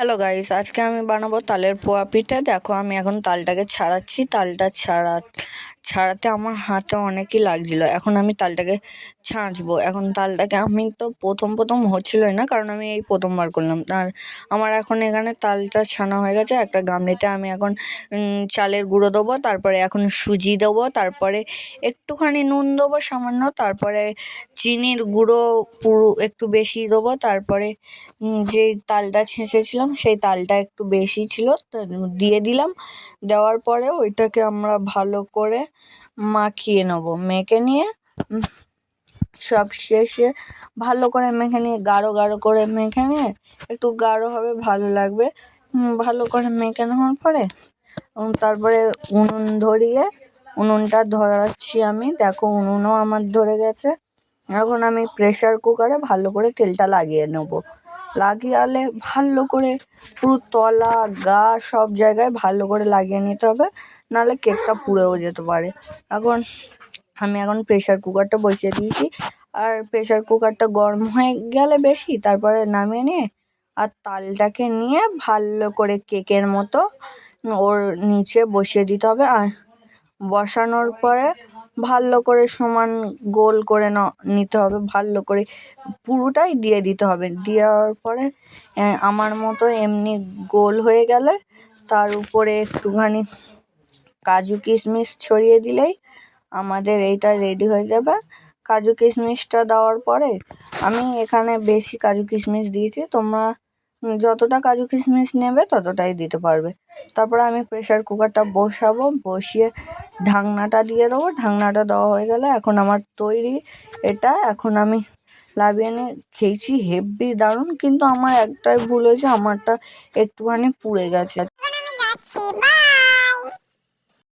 Hello guys আজকে আমি বানাবো তালের পোয়া পিঠে। দেখো, আমি এখন তালটাকে ছাড়াচ্ছি। তালটা ছাড়া, ছাড়াতে আমার হাতে অনেকই লাগছিল। এখন আমি তালটাকে ছাঁচবো। এখন তালটাকে আমি তো প্রথম প্রথম হচ্ছিলোই না, কারণ আমি এই প্রথমবার করলাম। আর আমার এখন এখানে তালটা ছানা হয়ে গেছে। একটা গামলিতে আমি এখন চালের গুঁড়ো দেবো, তারপরে এখন সুজি দেবো, তারপরে একটুখানি নুন দেবো সামান্য, তারপরে চিনির গুঁড়ো পুরো একটু বেশি দেবো, তারপরে যে তালটা ছেঁচেছিলাম সেই তালটা একটু বেশি ছিল দিয়ে দিলাম। দেওয়ার পরে ওইটাকে আমরা ভালো করে মাখিয়ে নেব। মেখে নিয়ে সব শেষে ভালো করে মেখে নিয়ে, গাঢ় গাঢ় করে মেখে নিয়ে একটু গাঢ় হবে, ভালো লাগবে। ভালো করে মেখে নেওয়ার পরে তারপরে উনুন ধরিয়ে, উনুনটা ধরাচ্ছি আমি। দেখো উনুনও আমার ধরে গেছে। এখন আমি প্রেসার কুকারে ভালো করে তেলটা লাগিয়ে নেব। লাগিয়ালে ভালো করে পুরো তলা, গা সব জায়গায় ভালো করে লাগিয়ে নিতে হবে। নাহলে কেকটা পুড়েও যেতে পারে। এখন আমি এখন প্রেশার কুকারটা বসিয়ে দিয়েছি। আর প্রেশার কুকারটা গরম হয়ে গেলে বেশি, তারপরে নামিয়ে নিয়ে আর তালটাকে নিয়ে ভালো করে কেকের মতো ওর নিচে বসিয়ে দিতে হবে। আর বসানোর পরে ভালো করে সমান গোল করে ন- নিতে হবে, ভালো করে পুরোটাই দিয়ে দিতে হবে। দেওয়ার পরে আমার মতো এমনি গোল হয়ে গেলে তার উপরে একটুখানি কাজু কিশমিশ ছড়িয়ে দিলেই আমাদের এইটা রেডি হয়ে যাবে। কাজু কিশমিশটা দেওয়ার পরে আমি এখানে বেশি কাজু কিশমিশ দিয়েছি, তোমরা যতটা কাজু কিশমিশ নেবে ততটাই দিতে পারবে। তারপরে আমি প্রেশার কুকারটা বসাবো, বসিয়ে ঢাকনাটা দিয়ে দেবো। ঢাকনাটা দেওয়া হয়ে গেলে এখন আমার তৈরি এটা। এখন আমি লাভিয়ে নিয়ে খেয়েছি হেভি দারুণ, কিন্তু আমার একটাই ভুল হয়েছে, আমারটা একটুখানি পুড়ে গেছে।